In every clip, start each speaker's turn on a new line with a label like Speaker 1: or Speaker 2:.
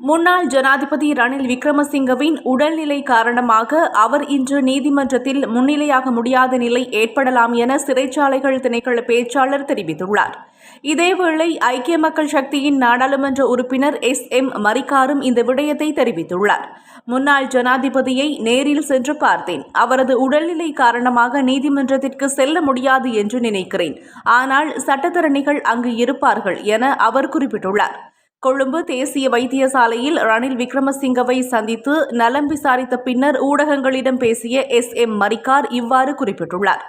Speaker 1: முன்னாள் ஜனாதிபதி ரணில் விக்ரமசிங்கவின் உடல்நிலை காரணமாக அவர் இன்று நீதிமன்றத்தில் முன்னிலையாக முடியாத நிலை ஏற்படலாம் என சிறைச்சாலைகள் திணைக்கள பேச்சாளர் தெரிவித்துள்ளார். இதேவேளை ஐக்கிய மக்கள் சக்தியின் நாடாளுமன்ற உறுப்பினர் எஸ். எம். மரிக்காரும் இந்த விடயத்தை தெரிவித்துள்ளார். முன்னாள் ஜனாதிபதியை நேரில் சென்று பார்த்தேன். அவரது உடல்நிலை காரணமாக நீதிமன்றத்திற்கு செல்ல முடியாது என்று நினைக்கிறேன். ஆனால் சட்டத்தரணிகள் அங்கு இருப்பார்கள் என அவர் குறிப்பிட்டுள்ளார். கொழும்பு தேசிய வைத்தியசாலையில் ரணில் விக்ரமசிங்கவை சந்தித்து நலம் விசாரித்த பின்னர் ஊடகங்களிடம் பேசிய எஸ் எம் மரிக்கார் இவ்வாறு குறிப்பிட்டுள்ளார்.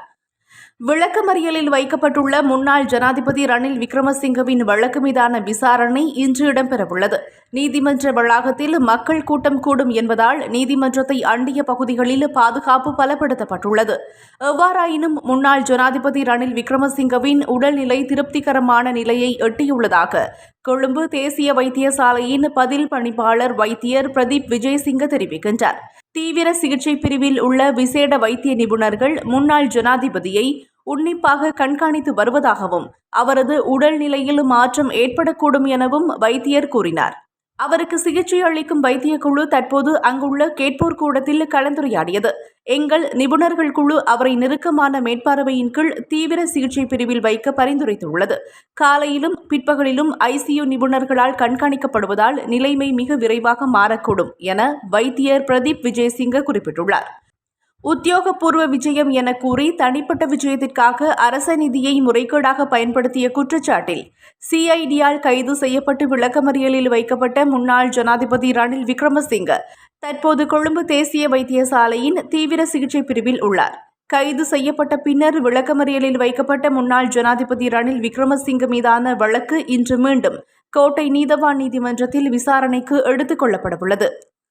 Speaker 1: விளக்கமறியலில் வைக்கப்பட்டுள்ள முன்னாள் ஜனாதிபதி ரணில் விக்ரமசிங்கவின் வழக்கு மீதான விசாரணை இன்று இடம்பெறவுள்ளது. நீதிமன்ற வளாகத்தில் மக்கள் கூட்டம் கூடும் என்பதால் நீதிமன்றத்தை அண்டிய பகுதிகளில் பாதுகாப்பு பலப்படுத்தப்பட்டுள்ளது. எவ்வாறாயினும் முன்னாள் ஜனாதிபதி ரணில் விக்ரமசிங்கவின் உடல்நிலை திருப்திகரமான நிலையை எட்டியுள்ளதாக கொழும்பு தேசிய வைத்தியசாலையின் பதில் பணிப்பாளர் வைத்தியர் பிரதீப் விஜயசிங்க தெரிவிக்கின்றார். தீவிர சிகிச்சை பிரிவில் உள்ள விசேட வைத்திய நிபுணர்கள் முன்னாள் ஜனாதிபதியை உன்னிப்பாக கண்காணித்து வருவதாகவும் அவரது உடல்நிலையில் மாற்றம் ஏற்படக்கூடும் எனவும் வைத்தியர் கூறினார். அவருக்கு சிகிச்சை அளிக்கும் வைத்திய குழு தற்போது அங்குள்ள கேட்போர் கூடத்தில் கலந்துரையாடியது. எங்கள் நிபுணர்கள் குழு அவரை நெருக்கமான மேற்பார்வையின் கீழ் தீவிர சிகிச்சை பிரிவில் வைக்க பரிந்துரைத்துள்ளது. காலையிலும் பிற்பகலிலும் ஐசியு நிபுணர்களால் கண்காணிக்கப்படுவதால் நிலைமை மிக விரைவாக மாறக்கூடும் என வைத்தியர் பிரதீப் விஜயசிங்க குறிப்பிட்டுள்ளார். உத்தியோகபூர்வ விஜயம் என கூறி தனிப்பட்ட விஜயத்திற்காக அரச நிதியை முறைகேடாக பயன்படுத்திய குற்றச்சாட்டில் சிஐடியால் கைது செய்யப்பட்டு விளக்கமறியலில் வைக்கப்பட்ட முன்னாள் ஜனாதிபதி ரணில் விக்ரமசிங்க தற்போது கொழும்பு தேசிய வைத்தியசாலையின் தீவிர சிகிச்சை பிரிவில் உள்ளார். கைது செய்யப்பட்ட பின்னர் விளக்கமறியலில் வைக்கப்பட்ட முன்னாள் ஜனாதிபதி ரணில் விக்ரமசிங்க மீதான வழக்கு இன்று மீண்டும் கோட்டை நீதவான் நீதிமன்றத்தில் விசாரணைக்கு எடுத்துக் கொள்ளப்படவுள்ளது.